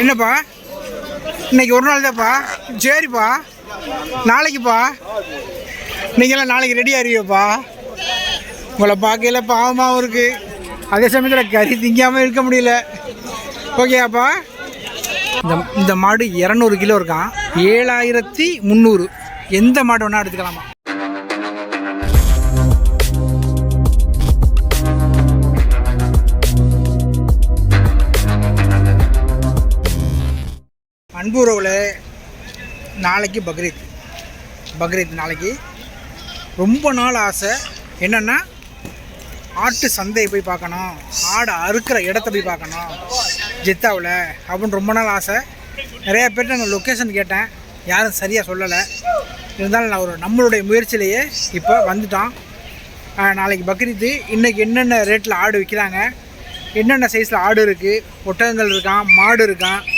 என்னப்பா? இன்னைக்கு ஒரு நாள் தான்ப்பா. சரிப்பா. நாளைக்குப்பா. நீங்களாம் நாளைக்கு ரெடி ஆறியப்பா உங்களை பார்க்கையில பாவமாகவும் இருக்குது அதே சமயத்தில் கறி திங்காமல் இருக்க முடியல. ஓகேயாப்பா. இந்த இந்த மாடு இரநூறு கிலோ இருக்கான். ஏழாயிரத்தி முந்நூறு. எந்த மாடு வேணால் எடுத்துக்கலாமா? அன்பு நாளைக்கு பக்ரீத். பக்ரீத் நாளைக்கு. ரொம்ப நாள் ஆசை. என்னென்னா ஆட்டு சந்தையை போய் பார்க்கணும். ஆடை அறுக்கிற இடத்த போய் பார்க்கணும். ஜித்தாவில். அப்படின்னு ரொம்ப நாள் ஆசை. நிறையா பேர்கிட்ட நான் லொக்கேஷன் கேட்டேன். யாரும் சரியாக சொல்லலை. இருந்தாலும் நான் ஒரு நம்மளுடைய முயற்சியிலேயே இப்போ வந்துட்டோம். நாளைக்கு பக்ரீத்து இன்றைக்கி என்னென்ன ரேட்டில் ஆடு விற்கிறாங்க என்னென்ன சைஸில் ஆடு இருக்குது ஒட்டகங்கள் இருக்கான் மாடு இருக்கான்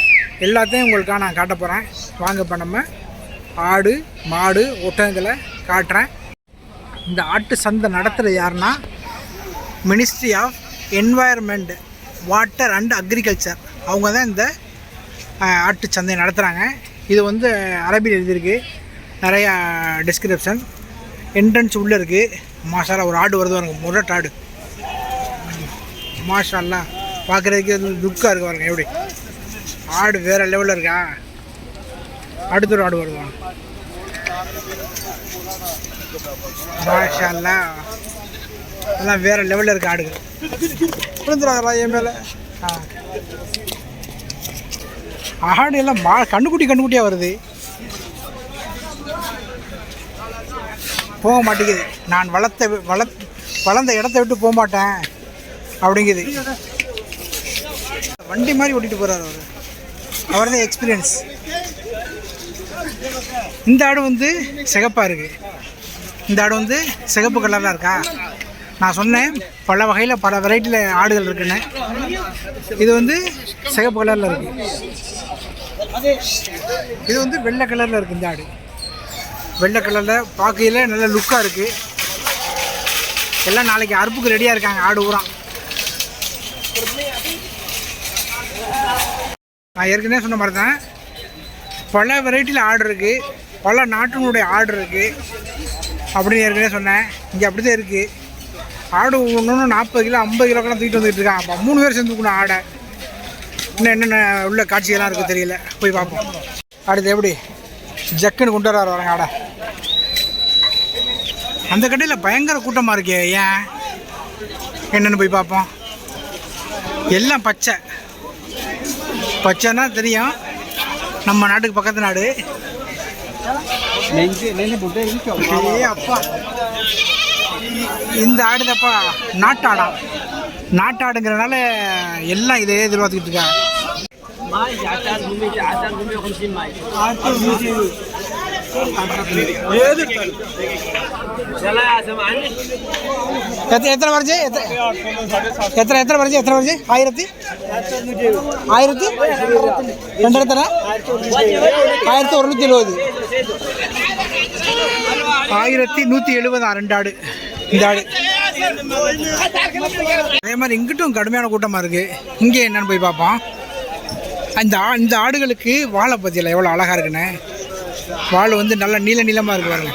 எல்லாத்தையும் உங்களுக்காக நான் காட்ட போகிறேன் வாங்க இப்போ நம்ம ஆடு மாடு ஒட்டகங்களை காட்டுறேன். இந்த ஆட்டு சந்தை நடத்துகிறது யாருன்னா ministry of environment water and agriculture அவங்க தான் இந்த ஆட்டு சந்தை நடத்துகிறாங்க இது வந்து அரபியில் எழுதியிருக்கு. நிறையா டிஸ்கிரிப்ஷன் என்ட்ரன்ஸ் உள்ளே இருக்குது மாஷாலா ஒரு ஆடு வருது வருங்க முரட் ஆடு. மாஷாலாம் பார்க்குறதுக்கு லுக்காக இருக்கு பாருங்க. எப்படி? ஆடு வேறு லெவலில் இருக்கா? அடுத்த ஒரு ஆடு வருவான் மாஷால்லா. எல்லாம் வேற லெவலில் இருக்க ஆடுகள். விழுந்துடாதா என் மேலே. ஆ. ஆடு எல்லாம் மா கண்ணுக்குட்டி கண்ணுக்குட்டியாக வருது. போக மாட்டேங்குது. நான் வளர்த்த வி- வளர்த் வளர்ந்த இடத்த விட்டு போக மாட்டேன். அப்படிங்குது. வண்டி மாதிரி ஓட்டிட்டு போகிறார் அவர். அவர் தான் எக்ஸ்பீரியன்ஸ் இந்த ஆடு வந்து சிகப்பாக இருக்குது இந்த ஆடு வந்து சிகப்பு கலரில் இருக்கா? நான் சொன்னேன் பல வகையில் பல வெரைட்டியில் ஆடுகள் இருக்குன்னு. இது வந்து சிகப்பு கலரில் இருக்கு. இது வந்து வெள்ளை கலரில் இருக்குது இந்த ஆடு. வெள்ளை கலரில் பார்க்கையில் நல்ல லுக்காக இருக்குது எல்லாம் நாளைக்கு அறுப்புக்கு ரெடியாக இருக்காங்க ஆடு ஊரான் நான் ஏற்கனவே சொன்ன மாதிரி தான் பல வெரைட்டியில் ஆர்டர் இருக்குது பல நாட்டினுடைய ஆர்டர் இருக்குது அப்படின்னு ஏற்கனவே சொன்னேன். இங்கே அப்படி தான் இருக்குது ஆடு ஒன்று நாற்பது கிலோ ஐம்பது கிலோக்கெல்லாம் தூக்கிட்டு வந்துட்டு இருக்கான். அப்போ மூணு பேர் சேர்ந்துக்கணும் ஆடை இன்னும் என்னென்ன உள்ள காட்சிகள்லாம் இருக்குது தெரியல. போய் பார்ப்போம். அடுத்து எப்படி? ஜக்குன்னு கொண்டு வர வராங்க ஆடை அந்த கடையில் பயங்கர கூட்டமாக இருக்கே ஏன்? என்னென்னு போய் பார்ப்போம். எல்லாம் பச்சை. பச்சைன்னா தெரியும். நம்ம நாட்டுக்கு பக்கத்து நாடு. அப்பா. இந்த ஆடுதப்பா நாட்டாடா. நாட்டாடுங்கிறனால எல்லாம் இதே எதிர்பார்த்துக்கிட்டு இருக்காங்க. எத்தனை எத்த- எத்தனை எத்தனை வருது எத்தனை வருது ஆயிரத்தி ஆயிரத்தி ரெண்டாயிரத்தனை ஆயிரத்தி ஒருநூத்தி எழுபது ஆயிரத்தி நூற்றி எழுபதா ரெண்டு ஆடு இந்த ஆடு அதே மாதிரி இங்கிட்டும் கடுமையான கூட்டமாக இருக்குது இங்கே என்னன்னு போய் பார்ப்போம் அந்த இந்த ஆடுகளுக்கு வாழை பற்றியில் எவ்வளோ அழகாக இருக்குண்ணே வால் வந்து நல்லா நீள நீளமாக இருக்கு பாருங்க.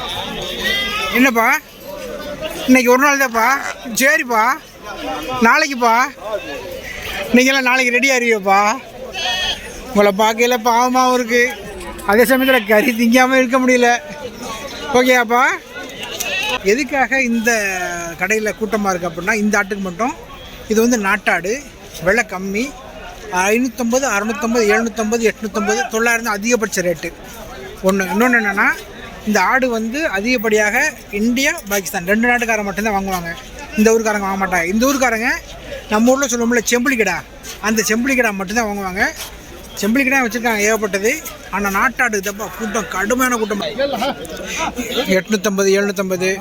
என்னப்பா? இன்னைக்கு ஒரு நாள் தான்ப்பா. சரிப்பா. நாளைக்குப்பா. நீங்களாம் நாளைக்கு ரெடி ஆறியப்பா உங்களை பார்க்கையில பாவமாகவும் இருக்குது அதே சமயத்தில் கறி திங்காமல் இருக்க முடியல. ஓகேயாப்பா. எதுக்காக இந்த கடையில் கூட்டமாக இருக்குது அப்படின்னா இந்த ஆட்டுக்கு மட்டும். இது வந்து நாட்டாடு. விலை கம்மி. ஐநூற்றம்பது அறநூற்றம்பது எழுநூற்றம்பது எட்நூற்றம்பது தொள்ளாயிரம் அதிகபட்ச ரேட்டு ஒன்று இன்னொன்று என்னென்னா இந்த ஆடு வந்து அதிகப்படியாக இந்தியா பாகிஸ்தான் ரெண்டு நாட்டுக்காரங்க மட்டும்தான் வாங்குவாங்க இந்த ஊருக்காரங்க வாங்க மாட்டாங்க இந்த ஊருக்காரங்க நம்ம ஊரில் சொல்லுவோம்ல செம்பிளி கடா அந்த செம்பிளி கடா மட்டும்தான் வாங்குவாங்க செம்பிளி கடா வச்சுருக்காங்க ஏகப்பட்டது ஆனால் நாட்டாடு தப்பா கூட்டம் கடுமையான கூட்டம் எட்நூற்றம்பது எழுநூற்றம்பது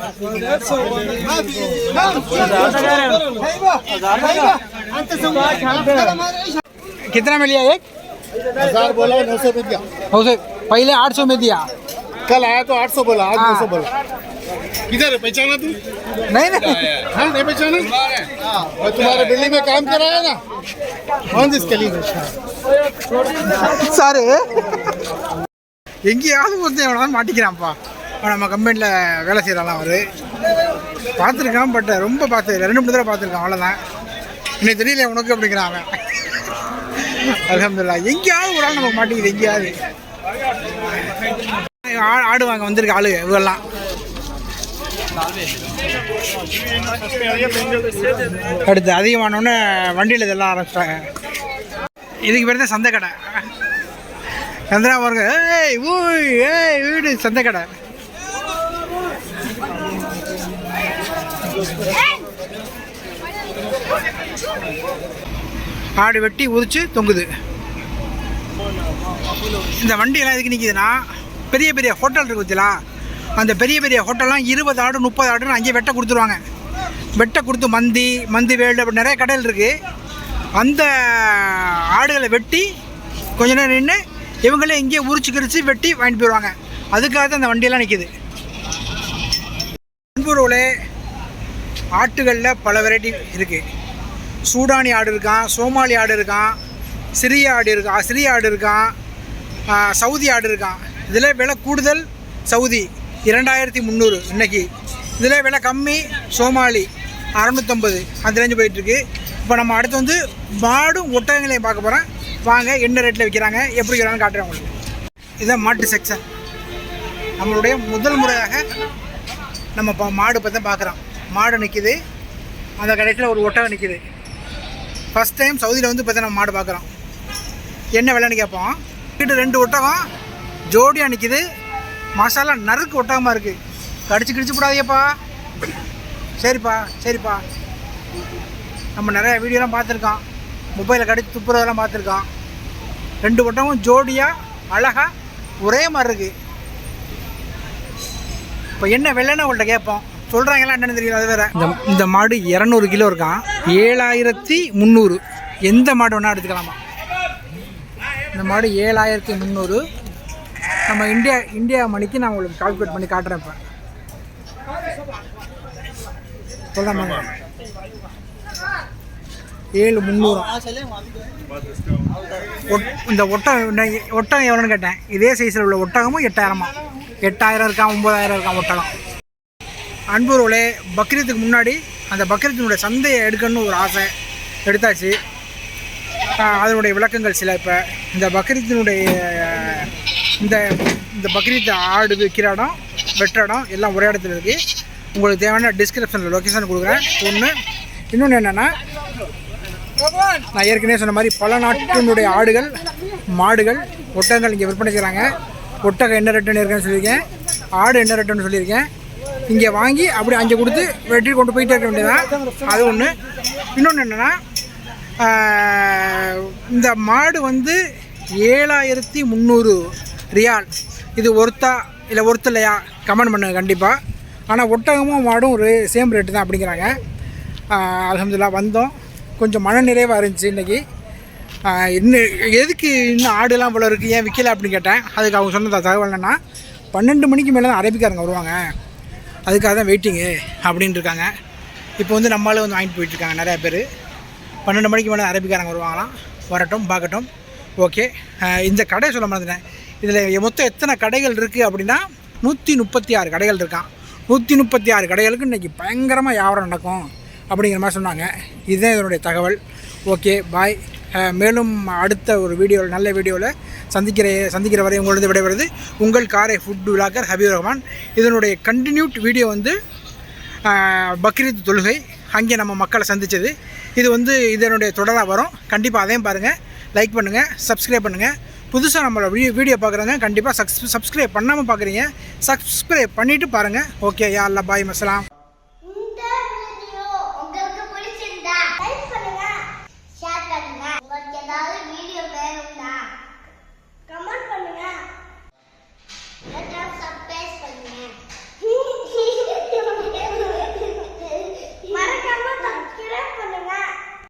कितना में लिया एक हजार बोला नौ सौ रुपया उसे पहले आठ सौ में दिया कल आया तो आठ सौ बोला आज नौ सौ हाँ। बोला किधर है पहचाना तू नहीं नहीं हाँ नहीं पहचाना हाँ मैं तुम्हारे बिल्डिंग में काम कर रहा है ना कौन इसके लिए சாரு எங்கேயாவது ஒருத்தன் எவனாவது மாட்டிக்கிறான்ப்பா அவன் நம்ம கம்பெனியில் வேலை செய்கிறான் அவர் பார்த்துருக்கான் பட் ரொம்ப பார்த்து ரெண்டு மூணு தடவை பார்த்துருக்கான் அவ்வளோதான் இன்னைக்கு தெரியல உனக்கு அப்படிங்கிறான் அவன் அலமதுல்லா எங்கேயாவது ஒரு ஆள் நமக்கு மாட்டிக்குது எங்கேயாவது ஆடு ஆடுவாங்க வந்திருக்க ஆளு இவெல்லாம். அடுத்து அதிகமானோடனே வண்டியில் இதெல்லாம் ஆரம்பிச்சிட்டாங்க. இதுக்கு பேர் தான் சந்தை கடை சந்திரா பாருங்க. ஏய் ஊய் ஏய் வீடு சந்தை கடை ஆடு வெட்டி உரிச்சு தொங்குது. இந்த வண்டியெல்லாம் எதுக்கு நிற்கிதுன்னா பெரிய பெரிய ஹோட்டல் இருக்கு பார்த்தீங்களா அந்த பெரிய பெரிய ஹோட்டல்லாம் இருபது ஆடு முப்பது ஆடுன்னு அங்கேயே வெட்ட கொடுத்துருவாங்க. வெட்ட கொடுத்து மந்தி மந்தி வேல்டு அப்படி நிறைய கடையில் இருக்குது அந்த ஆடுகளை வெட்டி கொஞ்ச நேரம் நின்று இவங்களே இங்கேயே உரிச்சு கிரிச்சு வெட்டி வாங்கிட்டு போயிடுவாங்க. அதுக்காக தான் அந்த வண்டியெல்லாம் நிற்கிது அன்புறவுலே ஆட்டுகளில் பல வெரைட்டி இருக்குது சூடானி ஆடு இருக்கான் சோமாலி ஆடு இருக்கான் சிறிய ஆடு இருக்கான் சிறிய ஆடு இருக்கான் சவுதி ஆடு இருக்கான். இதில் விலை கூடுதல் சவுதி இரண்டாயிரத்தி முந்நூறு இன்னைக்கு. இதில் விலை கம்மி சோமாலி அறநூற்றம்பது அந்த ரேஞ்சு போயிட்டுருக்கு இப்போ நம்ம அடுத்து வந்து மாடும் ஒட்டகங்களையும் பார்க்க போகிறோம் வாங்க என்ன ரேட்டில் விற்கிறாங்க எப்படி விற்கிறாங்கன்னு காட்டுறேன் உங்களுக்கு. இதுதான் மாட்டு செக்ஷன் நம்மளுடைய முதல் முறையாக நம்ம இப்போ மாடு பார்த்தா பார்க்குறோம். மாடு நிற்கிது அந்த கடைசியில் ஒரு ஒட்டகம் நிற்கிது ஃபஸ்ட் டைம் சவுதியில் வந்து பார்த்தா நம்ம மாடு பார்க்குறோம். என்ன விலைன்னு கேட்போம். கிட்ட ரெண்டு ஒட்டகம் ஜோடியாக நிற்கிது மசாலா நறுக்கு ஒட்டாமல் இருக்குது கடிச்சு கிடிச்சு போடாதியப்பா சரிப்பா சரிப்பா. நம்ம நிறையா வீடியோலாம் பார்த்துருக்கோம் மொபைலில் கடிச்சு துப்புறதெல்லாம் பார்த்துருக்கோம் ரெண்டு ஒட்டமும் ஜோடியாக அழகாக ஒரே மாதிரி இருக்குது இப்போ என்ன வெள்ளைன்னு உங்கள்கிட்ட கேட்போம். சொல்கிறாங்களா என்னென்னு தெரியல அது வேறு. இந்த இந்த மாடு இரநூறு கிலோ இருக்கான். ஏழாயிரத்தி முந்நூறு. எந்த மாடு வேணால் எடுத்துக்கலாமா? இந்த மாடு ஏழாயிரத்தி முந்நூறு. நம்ம இந்தியா இந்தியா மணிக்கு நான் உங்களுக்கு கால்குலேட் பண்ணி காட்டுறேன் இப்போ. சொல்கிறேன் ஏழு முந்நூறு. இந்த ஒட்டகம் ஒட்டகம் எவ்வளோன்னு கேட்டேன். இதே சைஸில் உள்ள ஒட்டகமும் எட்டாயிரமா? எட்டாயிரம் இருக்கான் ஒம்பதாயிரம் இருக்கான் ஒட்டகம். அன்புறவுளே பக்ரீத்துக்கு முன்னாடி அந்த பக்ரீத்தினுடைய சந்தையை எடுக்கணும்னு ஒரு ஆசை எடுத்தாச்சு. அதனுடைய விளக்கங்கள் சில இப்போ. இந்த பக்ரீத்தினுடைய இந்த இந்த பக்ரீத் ஆடு விற்கிற இடம் வெட்டுற இடம் எல்லாம் ஒரே இடத்துல இருக்குது உங்களுக்கு தேவையான டிஸ்கிரிப்ஷனில் லொக்கேஷன் கொடுக்குறேன். ஒன்று இன்னொன்று என்னென்னா நான் ஏற்கனவே சொன்ன மாதிரி பல நாட்டினுடைய ஆடுகள் மாடுகள் ஒட்டகங்கள் இங்கே விற்பனை செய்கிறாங்க ஒட்டகம் என்ன ரேட்டுன்னு இருக்குன்னு சொல்லியிருக்கேன். ஆடு என்ன ரேட்டுன்னு சொல்லியிருக்கேன். இங்கே வாங்கி அப்படி அஞ்சு கொடுத்து வெட்டி கொண்டு போயிட்டே இருக்க வேண்டியதான் அது ஒன்று இன்னொன்று என்னென்னா இந்த மாடு வந்து ஏழாயிரத்தி முந்நூறு ரியால் இது ஒர்த்தா இல்லை ஒர்த்து இல்லையா கமெண்ட் பண்ணுங்க கண்டிப்பாக ஆனால் ஒட்டகமும் மாடும் ஒரு சேம் ரேட்டு தான் அப்படிங்கிறாங்க. அலமதுல்லா வந்தோம். கொஞ்சம் மன நிறைவாக இருந்துச்சு இன்றைக்கி இன்னும் எதுக்கு இன்னும் ஆடுலாம் போல இருக்குது ஏன் விற்கலை அப்படின்னு கேட்டேன். அதுக்கு அவங்க சொன்ன தகவல் என்னென்னா பன்னெண்டு மணிக்கு மேலே தான் அரபிக்காரங்க வருவாங்க. அதுக்காக தான் வெயிட்டிங்கு அப்படின்ட்டு இருக்காங்க. இப்போ வந்து நம்மளால வந்து வாங்கிட்டு போயிட்டுருக்காங்க நிறையா பேர். பன்னெண்டு மணிக்கு மேலே அரபிக்காரங்க வருவாங்களாம். வரட்டும் பார்க்கட்டும். ஓகே. இந்த கடை சொல்ல மறந்துட்டேன். இதில் மொத்தம் எத்தனை கடைகள் இருக்குது அப்படின்னா நூற்றி முப்பத்தி ஆறு கடைகள் இருக்கான் நூற்றி முப்பத்தி ஆறு கடைகளுக்கு இன்றைக்கி பயங்கரமாக வியாபாரம் நடக்கும் அப்படிங்கிற மாதிரி சொன்னாங்க. இதுதான் இதனுடைய தகவல். Okay bye. மேலும் அடுத்த ஒரு வீடியோவில் நல்ல வீடியோவில் சந்திக்கிற சந்திக்கிற வரை உங்களது விடைபெறுது உங்கள் காரை ஃபுட் விழாக்கர் ஹபீர் ரஹ்மான். இதனுடைய கண்டினியூட் வீடியோ வந்து பக்ரீத் தொழுகை. அங்கே நம்ம மக்களை சந்தித்தது இது வந்து இதனுடைய தொடராக வரும். கண்டிப்பாக அதையும் பாருங்கள் லைக் பண்ணுங்கள் சப்ஸ்கிரைப் பண்ணுங்கள் புதுசாக நம்மளோட வீ வீடியோ பார்க்குறாங்க கண்டிப்பாக சப்ஸ் சப்ஸ்கிரைப் பண்ணாமல் பார்க்குறீங்க சப்ஸ்கிரைப் பண்ணிவிட்டு பாருங்கள் ஓகே யா அல்லா பாய் மசலாம்